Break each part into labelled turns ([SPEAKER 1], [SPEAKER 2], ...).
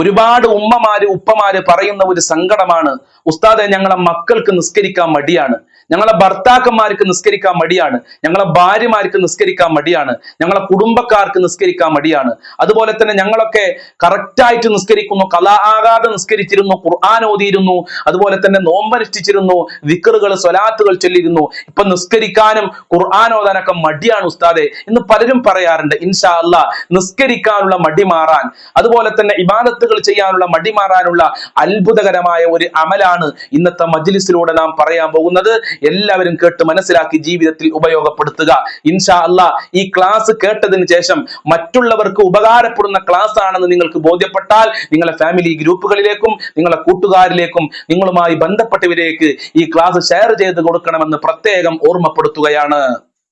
[SPEAKER 1] ഒരുപാട് ഉമ്മമാര് ഉപ്പമാര് പറയുന്ന ഒരു സങ്കടമാണ് ഉസ്താദെ ഞങ്ങളെ മക്കൾക്ക് നിസ്കരിക്കാൻ മടിയാണ് ഞങ്ങളെ ഭർത്താക്കന്മാർക്ക് നിസ്കരിക്കാൻ മടിയാണ് ഞങ്ങളെ ഭാര്യമാർക്ക് നിസ്കരിക്കാൻ മടിയാണ് ഞങ്ങളെ കുടുംബക്കാർക്ക് നിസ്കരിക്കാൻ മടിയാണ്. അതുപോലെ തന്നെ ഞങ്ങളൊക്കെ കറക്റ്റായിട്ട് നിസ്കരിക്കുന്നു കലാ ആകാതെ നിസ്കരിച്ചിരുന്നു ഖുർആൻ ഓതിയിരുന്നു അതുപോലെ തന്നെ നോമ്പനുഷ്ഠിച്ചിരുന്നു വിക്കറുകൾ സ്വലാത്തുകൾ ചൊല്ലിയിരുന്നു. ഇപ്പൊ നിസ്കരിക്കാനും ഖുർആൻ ഓതാനൊക്കെ മടിയാണ് ഉസ്താദെ എന്ന് പലരും പറയാറുണ്ട് ഇൻഷാ അല്ലാ നിസ്കരിക്കാനുള്ള മടി മാറാൻ. അതുപോലെ തന്നെ ഇബാദത്തുകൾ ചെയ്യാനുള്ള മടി മാറാനുള്ള അത്ഭുതകരമായ ഒരു അമലാണ് ഇന്നത്തെ മജ്ലിസിലൂടെ നാം പറയാൻ പോകുന്നത്. എല്ലാവരും കേട്ട് മനസ്സിലാക്കി ജീവിതത്തിൽ ഉപയോഗപ്പെടുത്തുക. ഇൻഷാ അല്ല ഈ ക്ലാസ് കേട്ടതിന് ശേഷം മറ്റുള്ളവർക്ക് ഉപകാരപ്പെടുന്ന ക്ലാസ് ആണെന്ന് നിങ്ങൾക്ക് ബോധ്യപ്പെട്ടാൽ നിങ്ങളെ ഫാമിലി ഗ്രൂപ്പുകളിലേക്കും നിങ്ങളെ കൂട്ടുകാരിലേക്കും നിങ്ങളുമായി ബന്ധപ്പെട്ടവരേക്ക് ഈ ക്ലാസ് ഷെയർ ചെയ്ത് കൊടുക്കണമെന്ന് പ്രത്യേകം ഓർമ്മപ്പെടുത്തുകയാണ്.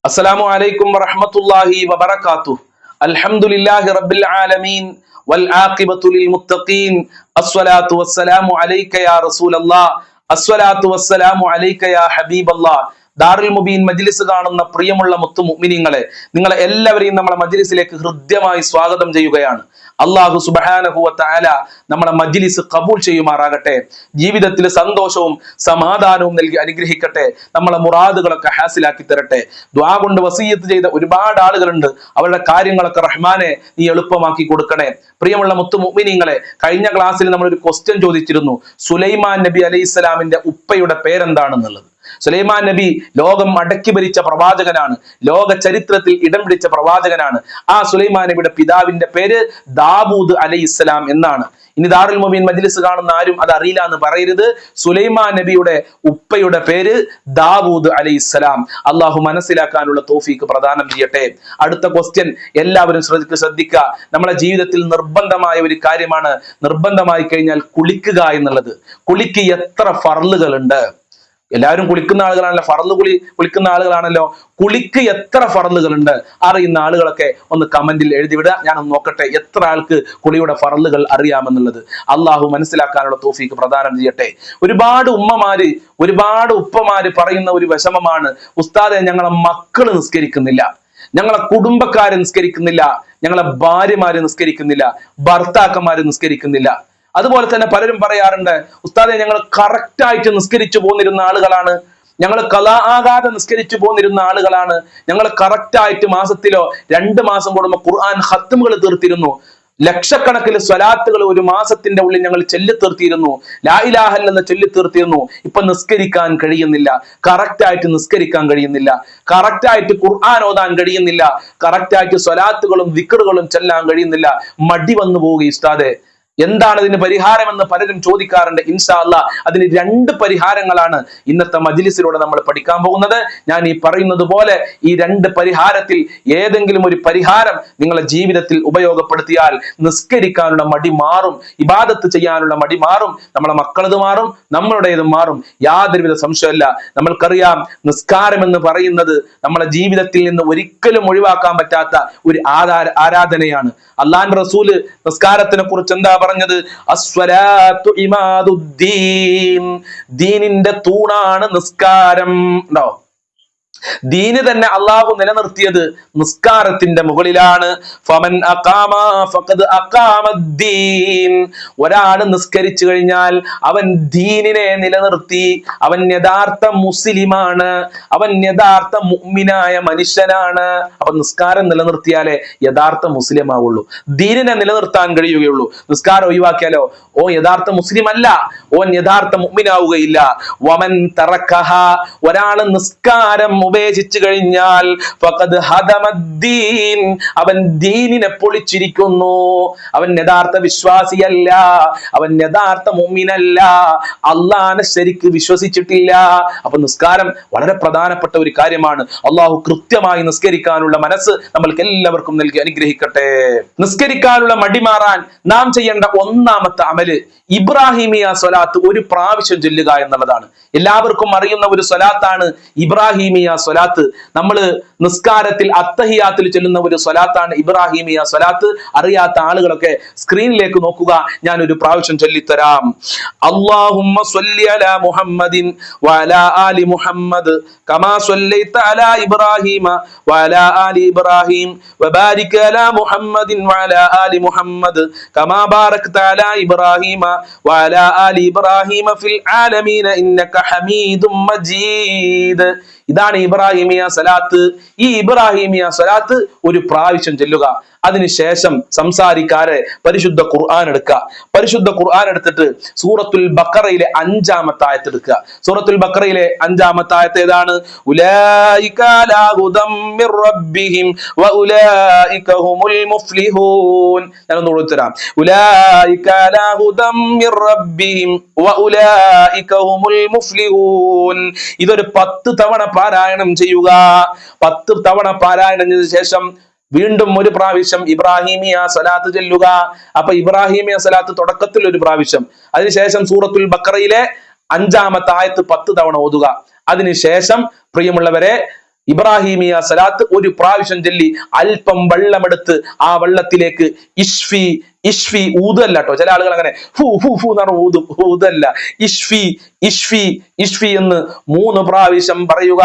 [SPEAKER 1] അസ്സലാമു അലൈക്കും വറഹ്മത്തുള്ളാഹി വബറകാതുഹു. അൽഹംദുലില്ലാഹി റബ്ബിൽ ആലമീൻ. والعاقبة للمتقين. الصلاة والسلام عليك يا رسول الله. الصلاة والسلام عليك يا حبيب الله. ദാറുൽ മുബീൻ മജ്ലിസ് കാണുന്ന പ്രിയമുള്ള മുത്തു മുഅ്മിനീങ്ങളെ നിങ്ങളെ എല്ലാവരെയും നമ്മളെ മജ്ലിസിലേക്ക് ഹൃദ്യമായി സ്വാഗതം ചെയ്യുകയാണ്. അള്ളാഹു സുബഹാനഹുവ തആല നമ്മളെ മജ്ലിസ് കബൂൽ ചെയ്യുമാറാകട്ടെ. ജീവിതത്തിൽ സന്തോഷവും സമാധാനവും നൽകി അനുഗ്രഹിക്കട്ടെ. നമ്മളെ മുറാദുകളൊക്കെ ഹാസിലാക്കി തരട്ടെ. ദ്വാ കൊണ്ട് വസീയത്ത് ചെയ്ത ഒരുപാട് ആളുകളുണ്ട്. അവരുടെ കാര്യങ്ങളൊക്കെ റഹ്മാനെ നീ എളുപ്പമാക്കി കൊടുക്കണേ. പ്രിയമുള്ള മുത്തു മുഅ്മിനീങ്ങളെ കഴിഞ്ഞ ക്ലാസ്സിൽ നമ്മൾ ഒരു ക്വസ്റ്റ്യൻ ചോദിച്ചിരുന്നു. സുലൈമാൻ നബി അലൈഹി ഇസ്ലാമിന്റെ ഉപ്പയുടെ പേരെന്താണെന്നുള്ളത്? സുലൈമാൻ നബി ലോകം അടക്കി ഭരിച്ച പ്രവാചകനാണ്. ലോക ചരിത്രത്തിൽ ഇടം പിടിച്ച പ്രവാചകനാണ്. ആ സുലൈമാൻ നബിയുടെ പിതാവിന്റെ പേര് ദാവൂദ് അലൈഹി ഇസ്ലാം എന്നാണ്. ഇനി ദാറുൽ മുബീൻ മജ്ലിസ് കാണുന്ന ആരും അത് അറിയില്ല എന്ന് പറയരുത്. സുലൈമാൻ നബിയുടെ ഉപ്പയുടെ പേര് ദാവൂദ് അലൈഹി ഇസ്ലാം അള്ളാഹു മനസ്സിലാക്കാനുള്ള തോഫീക്ക് പ്രദാനം ചെയ്യട്ടെ. അടുത്ത ക്വസ്റ്റ്യൻ എല്ലാവരും ശ്രദ്ധിക്കുക ശ്രദ്ധിക്കുക നമ്മളെ ജീവിതത്തിൽ നിർബന്ധമായ ഒരു കാര്യമാണ്. നിർബന്ധമായി കഴിഞ്ഞാൽ കുളിക്കുക എന്നുള്ളത്. കുളിക്ക് എത്ര ഫറലുകളുണ്ട് എല്ലാവരും കുളിക്കുന്ന ആളുകളാണല്ലോ ഫറന്ന് കുളി കുളിക്കുന്ന ആളുകളാണല്ലോ. കുളിക്ക് എത്ര ഫറന്നുകളുണ്ട്? അറിയുന്ന ആളുകളൊക്കെ ഒന്ന് കമന്റിൽ എഴുതി വിടുക ഞാൻ ഒന്ന് നോക്കട്ടെ എത്ര ആൾക്ക് കുളിയുടെ ഫറന്നുകൾ അറിയാമെന്നുള്ളത്. അള്ളാഹു മനസ്സിലാക്കാനുള്ള തോഫീക്ക് പ്രദാനം ചെയ്യട്ടെ. ഒരുപാട് ഉമ്മമാര് ഒരുപാട് ഉപ്പമാര് പറയുന്ന ഒരു വിഷമമാണ് ഉസ്താദെ ഞങ്ങളെ മക്കൾ നിസ്കരിക്കുന്നില്ല. ഞങ്ങളെ കുടുംബക്കാരെ നിസ്കരിക്കുന്നില്ല. ഞങ്ങളെ ഭാര്യമാര് നിസ്കരിക്കുന്നില്ല. ഭർത്താക്കന്മാര് നിസ്കരിക്കുന്നില്ല. അതുപോലെ തന്നെ പലരും പറയാറുണ്ട് ഉസ്താദെ ഞങ്ങൾ കറക്റ്റായിട്ട് നിസ്കരിച്ചു പോന്നിരുന്ന ആളുകളാണ്. ഞങ്ങൾ കലാ ആകാതെ നിസ്കരിച്ചു പോന്നിരുന്ന ആളുകളാണ്. ഞങ്ങൾ കറക്റ്റായിട്ട് മാസത്തിലോ രണ്ട് മാസം കൂടുമ്പോൾ ഖുർആൻ ഹത്തുമുകൾ തീർത്തിരുന്നു. ലക്ഷക്കണക്കിന് സ്വലാത്തുകൾ ഒരു മാസത്തിന്റെ ഉള്ളിൽ ഞങ്ങൾ ചൊല്ലി തീർത്തിരുന്നു. ലായിലാഹൽ എന്ന് ചൊല്ലി തീർത്തിരുന്നു. ഇപ്പൊ നിസ്കരിക്കാൻ കഴിയുന്നില്ല. കറക്റ്റ് ആയിട്ട് നിസ്കരിക്കാൻ കഴിയുന്നില്ല. കറക്റ്റ് ആയിട്ട് ഖുർആൻ ഓതാൻ കഴിയുന്നില്ല. കറക്റ്റ് ആയിട്ട് സ്വലാത്തുകളും വിക്കറുകളും ചെല്ലാൻ കഴിയുന്നില്ല. മടി വന്നു പോവുക ഇസ്താദെ എന്താണ് ഇതിന് പരിഹാരമെന്ന് പലരും ചോദിക്കാറുണ്ട് ഇൻഷാ അല്ലാ അതിന് രണ്ട് പരിഹാരങ്ങളാണ് ഇന്നത്തെ മജിലിസിലൂടെ നമ്മൾ പഠിക്കാൻ പോകുന്നത്. ഞാൻ ഈ പറയുന്നത് പോലെ ഈ രണ്ട് പരിഹാരത്തിൽ ഏതെങ്കിലും ഒരു പരിഹാരം നിങ്ങളുടെ ജീവിതത്തിൽ ഉപയോഗപ്പെടുത്തിയാൽ നിസ്കരിക്കാനുള്ള മടി മാറും ഇബാദത്ത് ചെയ്യാനുള്ള മടി മാറും നമ്മളെ മക്കളത് മാറും നമ്മളുടേതും മാറും. യാതൊരുവിധ സംശയമല്ല. നമ്മൾക്കറിയാം നിസ്കാരം എന്ന് പറയുന്നത് നമ്മളെ ജീവിതത്തിൽ നിന്ന് ഒരിക്കലും ഒഴിവാക്കാൻ പറ്റാത്ത ഒരു ആരാധനയാണ്. അള്ളാൻ റസൂൽ നിസ്കാരത്തിനെ കുറിച്ച് എന്താ പറഞ്ഞത്? അസ്വലാത്തു ഇമാദുദ്ദീൻ. ദീനിന്റെ തൂണാണ് നിസ്കാരം. ഉണ്ടോ? ദീന് തന്നെ അള്ളാഹു നിലനിർത്തിയത് നിസ്കാരത്തിന്റെ മുകളിലാണ്. ഫമൻ ഒരാൾ നിസ്കരിച്ചു കഴിഞ്ഞാൽ അവൻ ദീനിനെ നിലനിർത്തി. അവൻ യഥാർത്ഥ മുസ്ലിമാണ്. അവൻ യഥാർത്ഥ മുഅ്മിനായ മനുഷ്യനാണ്. അവൻ നിസ്കാരം നിലനിർത്തിയാലേ യഥാർത്ഥ മുസ്ലിം ആവുള്ളൂ ദീനിനെ നിലനിർത്താൻ കഴിയുകയുള്ളൂ. നിസ്കാരം ഒഴിവാക്കിയാലോ? ഓ യഥാർത്ഥ മുസ്ലിം അല്ല ഓൻ യഥാർത്ഥ മുഅ്മിനാവുകയില്ല. വമൻ തറക്കഹ. ഒരാൾ നിസ്കാരം ഉപേക്ഷിച്ചു കഴിഞ്ഞാൽ അവൻ ദീനിനെ പൊളിച്ചിരിക്കുന്നു. അവൻ യഥാർത്ഥ വിശ്വാസിയല്ല. അവൻ യഥാർത്ഥ മുമ്മിനല്ല അള്ളാനെ ശരിക്ക് വിശ്വസിച്ചിട്ടില്ല. അപ്പൊ നിസ്കാരം വളരെ പ്രധാനപ്പെട്ട ഒരു കാര്യമാണ്. അള്ളാഹു കൃത്യമായി നിസ്കരിക്കാനുള്ള മനസ്സ് നമ്മൾക്ക് എല്ലാവർക്കും നൽകി അനുഗ്രഹിക്കട്ടെ. നിസ്കരിക്കാനുള്ള മടി മാറാൻ നാം ചെയ്യേണ്ട ഒന്നാമത്തെ അമൽ ഇബ്രാഹിമിയ സ്വലാത്ത് ഒരു പ്രാവശ്യം ചൊല്ലുക എന്നുള്ളതാണ്. എല്ലാവർക്കും അറിയുന്ന ഒരു സ്വലാത്താണ് ഇബ്രാഹിമിയ സ്വലാത്ത്. നമ്മൾ നിസ്കാരത്തിൽ അത്തഹിയാത്തിൽ ചെല്ലുന്ന ഒരു സ്വലാത്താണ് ഇബ്രാഹിമിയ സ്വലാത്ത്. അറിയാത്ത ആളുകളൊക്കെ സ്ക്രീനിലേക്ക് നോക്കുക. ഞാൻ ഒരു പ്രാവശ്യം ചൊല്ലിത്തരാം. അള്ളാഹുമ്മ അലാ മുഹമ്മദിൻ വഅലാ ആലി മുഹമ്മദ് കമാ സ്വല്ലൈത അലാ ഇബ്രാഹിമ വഅലാ ആലി ഇബ്രാഹിം വബാരിക് അലാ മുഹമ്മദിൻ വഅലാ ആലി മുഹമ്മദ് കമാ ബാരക്ത ഇബ്രാഹിമ വഅലാ ആലി ഇബ്രാഹിമ ഫിൽ ആലമീന ഇന്നക ഹമീദും മജീദ്. ഇതാണ് ഇബ്രാഹിമിയ സലാത്ത്. ഈ ഇബ്രാഹിമിയ സലാത്ത് ഒരു പ്രാവശ്യം ചെല്ലുക. അതിനുശേഷം സംസാരിക്കാരെ പരിശുദ്ധ ഖുർആൻ എടുക്കുക. പരിശുദ്ധ ഖുർആൻ എടുത്തിട്ട് സൂറത്തുൽ ബക്കറയിലെ അഞ്ചാമത്തെ ആയത്ത് എടുക്കുക സൂറത്തുൽ ബക്കറയിലെ അഞ്ചാമത്തെ ആയത്ത് ഏതാണ് ഞാൻ ഇതൊരു പത്ത് തവണ പാരായണം ചെയ്യുക. പത്ത് തവണ പാരായണം ചെയ്ത ശേഷം വീണ്ടും ഒരു പ്രാവശ്യം ഇബ്രാഹിമിയ സലാത്ത് ചെല്ലുക. അപ്പൊ ഇബ്രാഹിമിയ സലാത്ത് തുടക്കത്തിൽ ഒരു പ്രാവശ്യം. അതിനുശേഷം സൂറത്തുൽ ബക്കറയിലെ അഞ്ചാമത്തെ ആയത്ത് പത്ത് തവണ ഓതുക. അതിനുശേഷം പ്രിയമുള്ളവരെ ഇബ്രാഹിമിയ സലാത്ത് ഒരു പ്രാവശ്യം ചൊല്ലി അല്പം വെള്ളമെടുത്ത് ആ വെള്ളത്തിലേക്ക് ഇഷ്ഫി ഇഷ്ഫി ഊതല്ല കേട്ടോ ചില ആളുകൾ അങ്ങനെ ഫു ഫു ഫു എന്നാണ് ഊതും. ഊതല്ല ഇഷ്ഫി ഇഷ്ഫി ഇഷ്ഫി എന്ന് മൂന്ന് പ്രാവശ്യം പറയുക.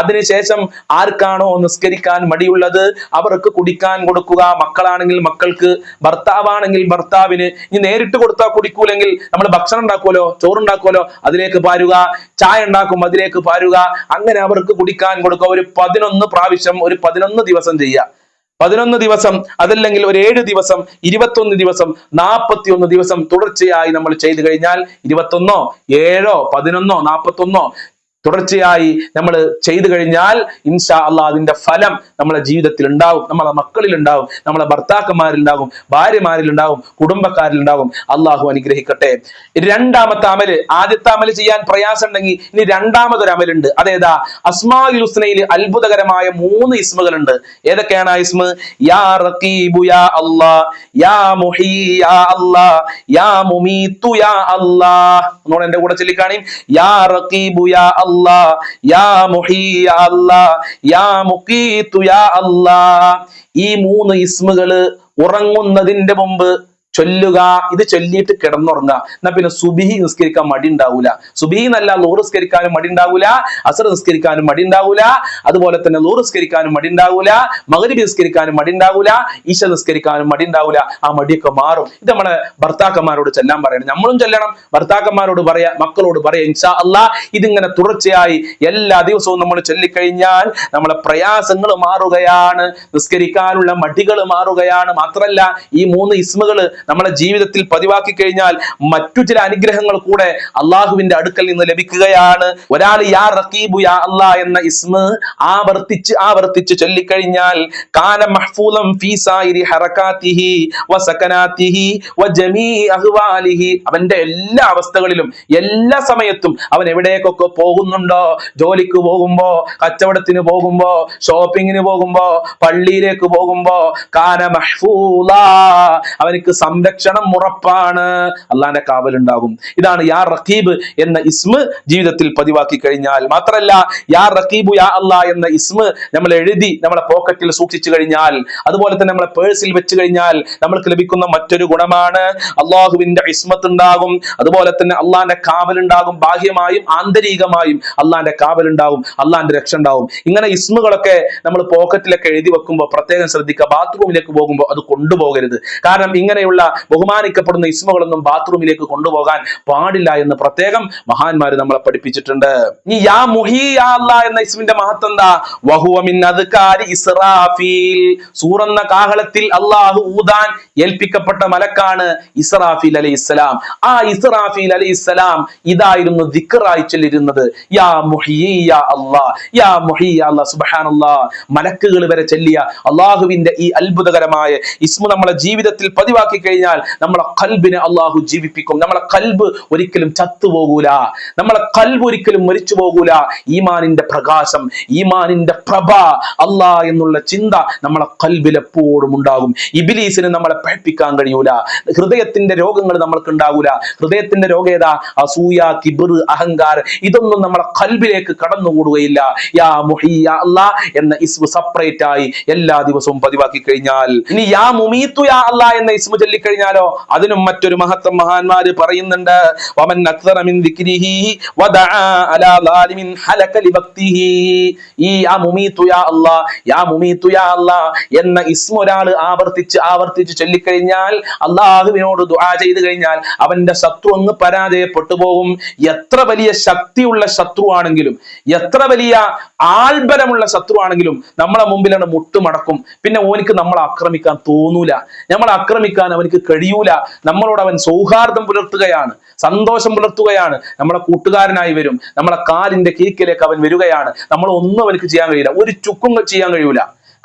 [SPEAKER 1] അതിനുശേഷം ആർക്കാണോ നിസ്കരിക്കാൻ മടിയുള്ളത്? അവർക്ക് കുടിക്കാൻ കൊടുക്കുക. മക്കളാണെങ്കിൽ മക്കൾക്ക് ഭർത്താവാണെങ്കിൽ ഭർത്താവിന്. ഇനി നേരിട്ട് കൊടുത്താൽ കുടിക്കൂലെങ്കിൽ നമ്മൾ ഭക്ഷണം ഉണ്ടാക്കുമല്ലോ ചോറുണ്ടാക്കുമല്ലോ അതിലേക്ക് പാരുക. ചായ ഉണ്ടാക്കും അതിലേക്ക് പാരുക. അങ്ങനെ അവർക്ക് കുടിക്കാൻ കൊടുക്കുക. ഒരു പതിനൊന്ന് പ്രാവശ്യം ഒരു പതിനൊന്ന് ദിവസം ചെയ്യുക. പതിനൊന്ന് ദിവസം അതല്ലെങ്കിൽ ഒരു ഏഴ് ദിവസം ഇരുപത്തൊന്ന് ദിവസം നാൽപ്പത്തിയൊന്ന് ദിവസം തുടർച്ചയായി നമ്മൾ ചെയ്തു കഴിഞ്ഞാൽ ഇരുപത്തൊന്നോ ഏഴോ പതിനൊന്നോ നാൽപ്പത്തൊന്നോ തുടർച്ചയായി നമ്മൾ ചെയ്തു കഴിഞ്ഞാൽ ഇൻഷാ അള്ളാഹ് അതിന്റെ ഫലം നമ്മളെ ജീവിതത്തിൽ ഉണ്ടാവും നമ്മളെ മക്കളിൽ ഉണ്ടാവും നമ്മളെ ഉണ്ടാവും കുടുംബക്കാരിൽ ഉണ്ടാവും അള്ളാഹു അനുഗ്രഹിക്കട്ടെ. രണ്ടാമത്തെ അമൽ ആദ്യത്തെ അമൽ ചെയ്യാൻ പ്രയാസം ഉണ്ടെങ്കിൽ ഇനി രണ്ടാമതൊരു അമലുണ്ട് അതേതാ? അസ്മാഉൽ ഹുസ്നയിൽ അത്ഭുതകരമായ മൂന്ന് ഇസ്മുകളുണ്ട്. ഏതൊക്കെയാണ് ആ ഇസ്മ? യാ റഖീബു യാ അല്ലാ യാ മുഹീ യാ അല്ലാ യാ മുമീതു യാ അല്ലാ ഒന്നുകൂടെ എന്റെ കൂടെ ചൊല്ലിക്കാണി. യാ റഖീബു യാ അല്ലാ യാ മുഹീ യാ അല്ലാ യാ മുഖീത്തു യാ അല്ലാ ഈ മൂന്ന് ഇസ്മുകൾ ഉറങ്ങുന്നതിന്റെ മുമ്പ് ചൊല്ലുക ഇത് ചൊല്ലിയിട്ട് കിടന്നുറങ്ങുക. എന്നാ പിന്നെ സുബിഹി നിസ്കരിക്കാൻ മടി ഉണ്ടാവൂല. സുബിഹി എന്നല്ല ലോർ നിസ്കരിക്കാനും മടി ഉണ്ടാവൂല അസർ നിസ്കരിക്കാനും മടി ഉണ്ടാവൂല അതുപോലെ തന്നെ ലോർ നിസ്കരിക്കാനും മടി ഉണ്ടാവൂല മകരി നിസ്കരിക്കാനും മടി ഉണ്ടാവൂല ഈശ നിസ്കരിക്കാനും മടി ഉണ്ടാവൂല ആ മടിയൊക്കെ മാറും. ഇത് നമ്മളെ ഭർത്താക്കന്മാരോട് ചെല്ലാൻ പറയണം. നമ്മളും ചെല്ലണം. ഭർത്താക്കന്മാരോട് പറയാ മക്കളോട് പറയാ ഇൻഷാ അല്ലാ ഇതിങ്ങനെ തുടർച്ചയായി എല്ലാ ദിവസവും നമ്മൾ ചൊല്ലിക്കഴിഞ്ഞാൽ നമ്മളെ പ്രയാസങ്ങൾ മാറുകയാണ് നിസ്കരിക്കാനുള്ള മടികൾ മാറുകയാണ്. മാത്രമല്ല ഈ മൂന്ന് ഇസ്മുകൾ നമ്മളെ ജീവിതത്തിൽ പതിവാക്കി കഴിഞ്ഞാൽ മറ്റു ചില അനുഗ്രഹങ്ങൾ കൂടെ അള്ളാഹുവിന്റെ അടുക്കൽ നിന്ന് ലഭിക്കുകയാണ്. ഒരാൾ യാ റക്കീബു യാ അല്ലാ എന്ന ഇസ്മ ആവർത്തിച്ച് ആവർത്തിച്ച് ചൊല്ലിക്കഴിഞ്ഞാൽ കാന മഹ്ഫൂലം ഫീ സായിരി ഹറകാതിഹി വ ജമീ അഹ്വാലിഹി. അവന്റെ എല്ലാ അവസ്ഥകളിലും എല്ലാ സമയത്തും അവൻ എവിടേക്കൊക്കെ പോകുന്നുണ്ടോ? ജോലിക്ക് പോകുമ്പോ കച്ചവടത്തിന് പോകുമ്പോ ഷോപ്പിങ്ങിന് പോകുമ്പോ പള്ളിയിലേക്ക് പോകുമ്പോ കാന മഹ്ഫൂല. അവനിക്ക് സംരക്ഷണം ഉറപ്പാണ്. അള്ളാന്റെ കാവലുണ്ടാകും. ഇതാണ് യാ റഖീബ് എന്ന ഇസ്മ ജീവിതത്തിൽ പതിവാക്കി കഴിഞ്ഞാൽ. മാത്രമല്ല യാ റഖീബു യാ അള്ളാ എന്ന ഇസ്മ നമ്മൾ എഴുതി നമ്മളെ പോക്കറ്റിൽ സൂക്ഷിച്ചു കഴിഞ്ഞാൽ അതുപോലെ തന്നെ നമ്മളെ പേഴ്സിൽ വെച്ച് കഴിഞ്ഞാൽ നമ്മൾക്ക് ലഭിക്കുന്ന മറ്റൊരു ഗുണമാണ് അള്ളാഹുവിന്റെ ഇസ്മത്ത് ഉണ്ടാകും അതുപോലെ തന്നെ അള്ളാന്റെ കാവലുണ്ടാകും. ബാഹ്യമായും ആന്തരികമായും അള്ളാന്റെ കാവലുണ്ടാകും. അള്ളാന്റെ രക്ഷ ഉണ്ടാവും ഇങ്ങനെ ഇസ്മുകളൊക്കെ നമ്മൾ പോക്കറ്റിലൊക്കെ എഴുതി വെക്കുമ്പോൾ പ്രത്യേകം ശ്രദ്ധിക്കുക. ബാത്റൂമിലേക്ക് പോകുമ്പോൾ അത് കൊണ്ടുപോകരുത്. കാരണം ഇങ്ങനെയുള്ള ബഹുമാനിക്കപ്പെടുന്ന ഇസ്മുകളൊന്നും ബാത്റൂമിലേക്ക് കൊണ്ടുപോകാൻ പാടില്ല എന്ന് പ്രത്യേകം മഹാന്മാർ നമ്മളെ പഠിപ്പിച്ചിട്ടുണ്ട്. ഈ യാ എന്ന ഇസ്മിന്റെ മഹത്വം എന്താ? വഹുവമിൻ അദ്കാരി ഇസ്രാഫീൽ സൂറന്ന കാഹളത്തിൽ അള്ളാഹു ഊദാൻ ഏൽപ്പിക്കപ്പെട്ട മലക്കാണ് ഇസ്രാഫീൽ അലൈഹി ഇസ്ലാം ആ ഇസ്രാഫീൽ അലൈഹി ഇസ്ലാം ഇതായിരുന്നു ദിക്റായി ചൊല്ലിരുന്നത്. യാ മുഹി യാ അല്ലാ. യാ മുഹി യാ അല്ലാ സുബ്ഹാനല്ലാ. മലക്കുകൾ വരെ ചൊല്ലിയ അള്ളാഹുവിന്റെ ഈ അത്ഭുതകരമായ ഇസ്മു നമ്മളെ ജീവിതത്തിൽ പതിവാക്കി കഴിഞ്ഞാൽ നമ്മളെ കൽബിനെ അള്ളാഹു ജീവിപ്പിക്കും. നമ്മളെ കൽബ് ഒരിക്കലും ചത്തുപോകൂല. നമ്മളെ കൽബ് ഒരിക്കലും മരിച്ചു പോകൂല. ഈമാനിന്റെ പ്രകാശം ഈമാനിന്റെ പ്രഭ അല്ലാ എന്നുള്ള ചിന്ത നമ്മളെ കൽബിൽ എപ്പോഴും ഉണ്ടാകും. ഇബിലീസിന് നമ്മളെ പഴപ്പിക്കാൻ കഴിയൂല. ഹൃദയത്തിന്റെ രോഗങ്ങൾ നമ്മൾക്ക് ഉണ്ടാകൂല. ഹൃദയത്തിന്റെ രോഗം ഏതാ? അസൂയ കിബിർ അഹങ്കാരം. ഇതൊന്നും നമ്മളെ കൽബിലേക്ക് കടന്നുകൂടുകയില്ല. യാ മുഹി യാ അല്ലാ എന്ന ഇസ്മു സെപ്പറേറ്റ് ആയി എല്ലാ ദിവസവും പതിവാക്കി കഴിഞ്ഞാൽ. ഇനി യാ മുമീത്തു യാ അല്ലാ എന്ന ഇസ്മു ചൊല്ലിക്കഴിഞ്ഞാലോ? അതിനും മറ്റൊരു മഹത്വം മഹാന്മാര് പറയുന്നുണ്ട്. വമൻ ഈ മുമീതു യാ യാ മുമീതു യാ എന്ന ഇസ്മ ഒരാൾ ആവർത്തിച്ച് ആവർത്തിച്ച് ചൊല്ലിക്കഴിഞ്ഞാൽ അള്ളാഹുവിനോട് ദുആ ചെയ്തു കഴിഞ്ഞാൽ അവന്റെ ശത്രു ഒന്ന് പരാജയപ്പെട്ടു പോകും. എത്ര വലിയ ശക്തിയുള്ള ശത്രു ആണെങ്കിലും എത്ര വലിയ ആൽബലമുള്ള ശത്രു ആണെങ്കിലും നമ്മളെ മുമ്പിലാണ് മുട്ടുമടക്കും. പിന്നെ ഓനിക്ക് നമ്മളെ ആക്രമിക്കാൻ തോന്നൂല. നമ്മളെ ആക്രമിക്കാൻ അവനിക്ക് കഴിയൂല. നമ്മളോട് അവൻ സൗഹാർദ്ദം പുലർത്തുകയാണ്. സന്തോഷം പുലർത്തുകയാണ്. നമ്മളെ കൂട്ടുകാരനായി വരും. നമ്മളെ കാലിന്റെ കീക്കിലേക്ക് അവൻ വരികയാണ്. നമ്മൾ ഒന്നും അവനക്ക് ചെയ്യാൻ കഴിയില്ല. ഒരു ചുക്കും ചെയ്യാൻ കഴിയൂല.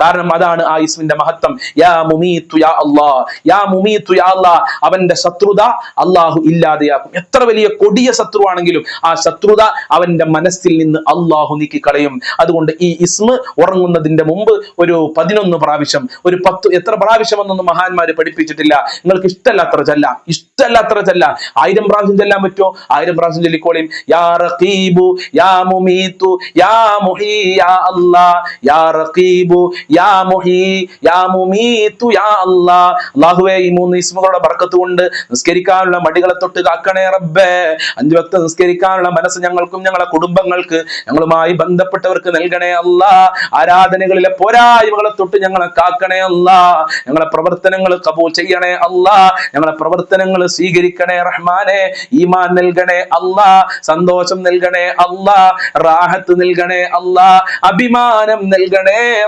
[SPEAKER 1] കാരണം അതാണ് ആ ഇസ്മിന്റെ മഹത്വം. യാ മുമീത്തു യാ അല്ലാ. യാ മുമീത്തു യാ അല്ലാ. അവന്റെ ശത്രുത അള്ളാഹു ഇല്ലാതെയാക്കും. എത്ര വലിയ കൊടിയ ശത്രുവാണെങ്കിലും ആ ശത്രുത അവന്റെ മനസ്സിൽ നിന്ന് അള്ളാഹു നീക്കി കളയും അതുകൊണ്ട് ഈ ഇസ്മ ഉറങ്ങുന്നതിന്റെ മുമ്പ് ഒരു പതിനൊന്ന് പ്രാവശ്യം ഒരു പത്ത് എത്ര പ്രാവശ്യം എന്നൊന്നും മഹാന്മാര് പഠിപ്പിച്ചിട്ടില്ല. നിങ്ങൾക്ക് ഇഷ്ടമല്ലാത്ര ചൊല്ലാം. ഇഷ്ടമല്ലാത്ര ചൊല്ലാം. ആയിരം പ്രാവശ്യം ചെല്ലാൻ പറ്റുമോ? ആയിരം പ്രാവശ്യം ചൊല്ലിക്കോളിയും യാ റഖീബു യാ മുമീത്തു യാ മുഹീ യാ അല്ലാ. യാ റഖീബു യാ മുഹി യാ മുമീതു യാ അല്ലാ. ഈ മൂന്ന് ഇസ്മുകളുടെ ബർക്കത്ത് കൊണ്ട് നിസ്കരിക്കാനുള്ള മടികളെ തൊട്ട് കാക്കണേ റബ്ബേ. അഞ്ചു വക്ത നിസ്കരിക്കാനുള്ള മനസ്സ് ഞങ്ങൾക്കും ഞങ്ങളുടെ കുടുംബങ്ങൾക്ക് ഞങ്ങളുമായി ബന്ധപ്പെട്ടവർക്ക് നൽകണേ അല്ലാ. ആരാധനകളിലെ പോരായ്മകളെ തൊട്ട് ഞങ്ങളെ കാക്കണേ അല്ലാ. ഞങ്ങളെ പ്രവർത്തനങ്ങൾ കബൂൽ ചെയ്യണേ അല്ലാ. ഞങ്ങളെ പ്രവർത്തനങ്ങൾ സ്വീകരിക്കണേ റഹ്മാനെ. ഈമാൻ നൽകണേ അല്ലാ. സന്തോഷം നൽകണേ അല്ലാ. റാഹത്ത് നൽകണേ അല്ലാ. അഭിമാനം നൽകണേ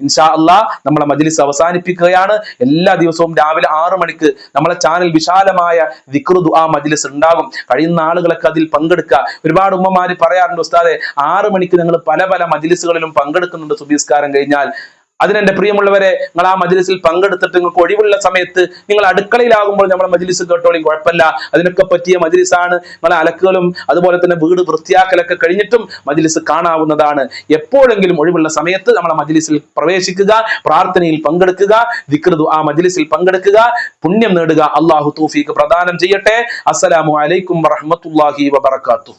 [SPEAKER 1] ഇൻഷാ അള്ളാ നമ്മളെ മജ്ലിസ് അവസാനിപ്പിക്കുകയാണ്. എല്ലാ ദിവസവും രാവിലെ ആറ് മണിക്ക് നമ്മളെ ചാനൽ വിശാലമായ വിക്രുദു ആ മജ്ലിസ് ഉണ്ടാകും. കഴിയുന്ന ആളുകളൊക്കെ അതിൽ പങ്കെടുക്കുക. ഒരുപാട് ഉമ്മമാര് പറയാറുണ്ട് ഉസ്താദെ ആറ് മണിക്ക് നിങ്ങൾ പല പല മജ്ലിസുകളിലും പങ്കെടുക്കുന്നുണ്ട് സുബീസ്കാരം കഴിഞ്ഞാൽ. അതിനെന്റെ പ്രിയമുള്ളവരെ നിങ്ങൾ ആ മജ്ലിസിൽ പങ്കെടുത്തിട്ട് നിങ്ങൾക്ക് ഒഴിവുള്ള സമയത്ത് നിങ്ങൾ അടുക്കളയിലാകുമ്പോൾ നമ്മളെ മജ്ലിസ് കേട്ടോളി കുഴപ്പമില്ല. അതിനൊക്കെ പറ്റിയ മജ്ലിസാണ്. നിങ്ങളെ അലക്കുകളും അതുപോലെ തന്നെ വീട് വൃത്തിയാക്കലൊക്കെ കഴിഞ്ഞിട്ടും മജ്ലിസ് കാണാവുന്നതാണ്. എപ്പോഴെങ്കിലും ഒഴിവുള്ള സമയത്ത് നമ്മളെ മജ്ലിസിൽ പ്രവേശിക്കുക പ്രാർത്ഥനയിൽ പങ്കെടുക്കുക വിക്രതു ആ മജ്ലിസിൽ പങ്കെടുക്കുക പുണ്യം നേടുക. അള്ളാഹു തൗഫീഖ് പ്രദാനം ചെയ്യട്ടെ. അസ്സലാമു അലൈക്കും വറഹ്മത്തുള്ളാഹി വബറകാതുഹു.